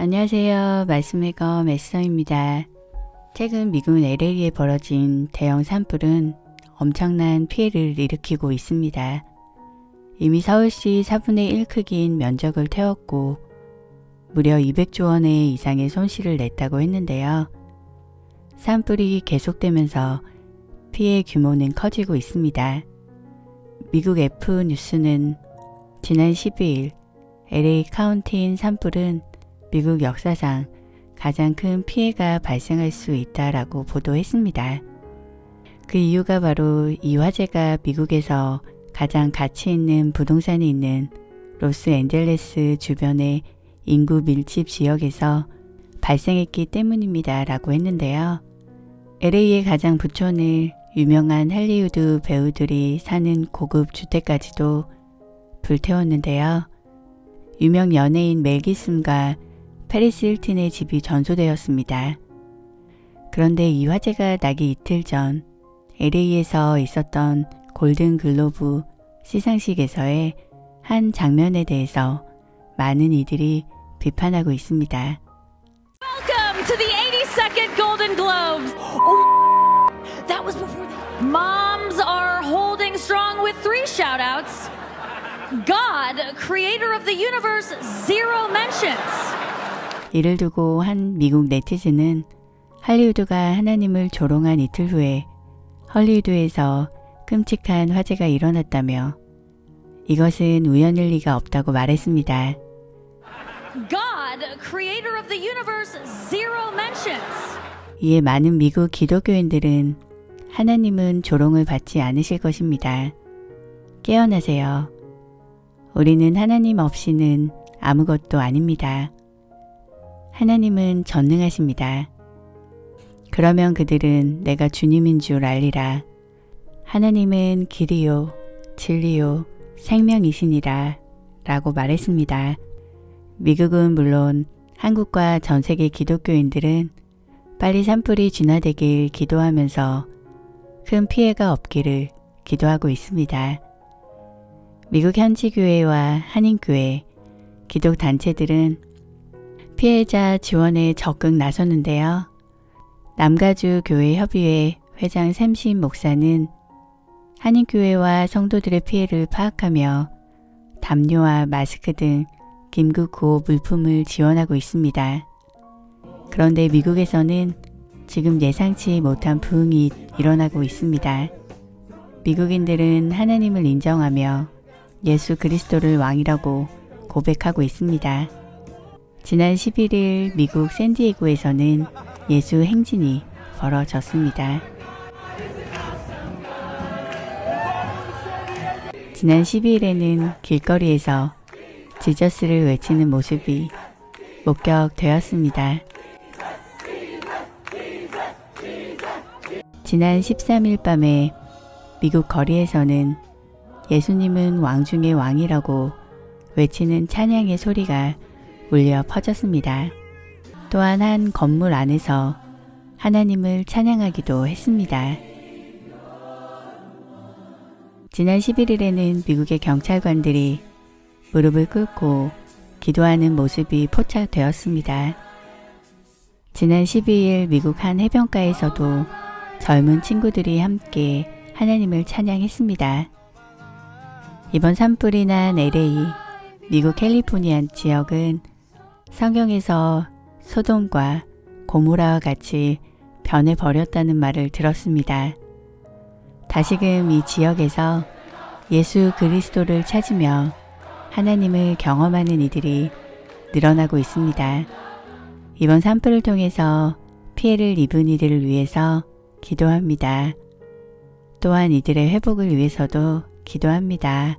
안녕하세요. 말씀의 검 에스더입니다. 최근 미국 LA에 벌어진 대형 산불은 엄청난 피해를 일으키고 있습니다. 이미 서울시 4분의 1 크기인 면적을 태웠고 무려 200조 원의 이상의 손실을 냈다고 했는데요. 산불이 계속되면서 피해 규모는 커지고 있습니다. 미국 F 뉴스는 지난 12일 LA 카운티인 산불은 미국 역사상 가장 큰 피해가 발생할 수 있다라고 보도했습니다. 그 이유가 바로 이 화재가 미국에서 가장 가치 있는 부동산이 있는 로스앤젤레스 주변의 인구 밀집 지역에서 발생했기 때문입니다. 라고 했는데요. LA의 가장 부촌을 유명한 할리우드 배우들이 사는 고급 주택까지도 불태웠는데요. 유명 연예인 멜 기슨과 페리스 힐튼의 집이 전소되었습니다. 그런데 이 화재가 나기 이틀 전 LA에서 있었던 골든 글로브 시상식에서의 한 장면에 대해서 많은 이들이 비판하고 있습니다. Welcome to the 82nd Golden Globes. Oh, that was before the. Moms are holding strong with three shout outs. God, creator of the universe, zero mentions. 이를 두고 한 미국 네티즌은 할리우드가 하나님을 조롱한 이틀 후에 헐리우드에서 끔찍한 화재가 일어났다며 이것은 우연일 리가 없다고 말했습니다. God, creator of the universe, zero mentions. 이에 많은 미국 기독교인들은 하나님은 조롱을 받지 않으실 것입니다. 깨어나세요. 우리는 하나님 없이는 아무것도 아닙니다. 하나님은 전능하십니다. 그러면 그들은 내가 주님인 줄 알리라. 하나님은 길이요, 진리요, 생명이시니라. 라고 말했습니다. 미국은 물론 한국과 전 세계 기독교인들은 빨리 산불이 진화되길 기도하면서 큰 피해가 없기를 기도하고 있습니다. 미국 현지교회와 한인교회, 기독단체들은 피해자 지원에 적극 나섰는데요. 남가주 교회 협의회 회장 샘신 목사는 한인교회와 성도들의 피해를 파악하며 담요와 마스크 등 긴급 구호 물품을 지원하고 있습니다. 그런데 미국에서는 지금 예상치 못한 부흥이 일어나고 있습니다. 미국인들은 하나님을 인정하며 예수 그리스도를 왕이라고 고백하고 있습니다. 지난 11일 미국 샌디에고에서는 예수 행진이 벌어졌습니다. 지난 12일에는 길거리에서 지저스를 외치는 모습이 목격되었습니다. 지난 13일 밤에 미국 거리에서는 예수님은 왕 중의 왕이라고 외치는 찬양의 소리가 울려 퍼졌습니다. 또한 한 건물 안에서 하나님을 찬양하기도 했습니다. 지난 11일에는 미국의 경찰관들이 무릎을 꿇고 기도하는 모습이 포착되었습니다. 지난 12일 미국 한 해변가에서도 젊은 친구들이 함께 하나님을 찬양했습니다. 이번 산불이 난 LA, 미국 캘리포니아 지역은 성경에서 소돔과 고모라와 같이 변해버렸다는 말을 들었습니다. 다시금 이 지역에서 예수 그리스도를 찾으며 하나님을 경험하는 이들이 늘어나고 있습니다. 이번 산불을 통해서 피해를 입은 이들을 위해서 기도합니다. 또한 이들의 회복을 위해서도 기도합니다.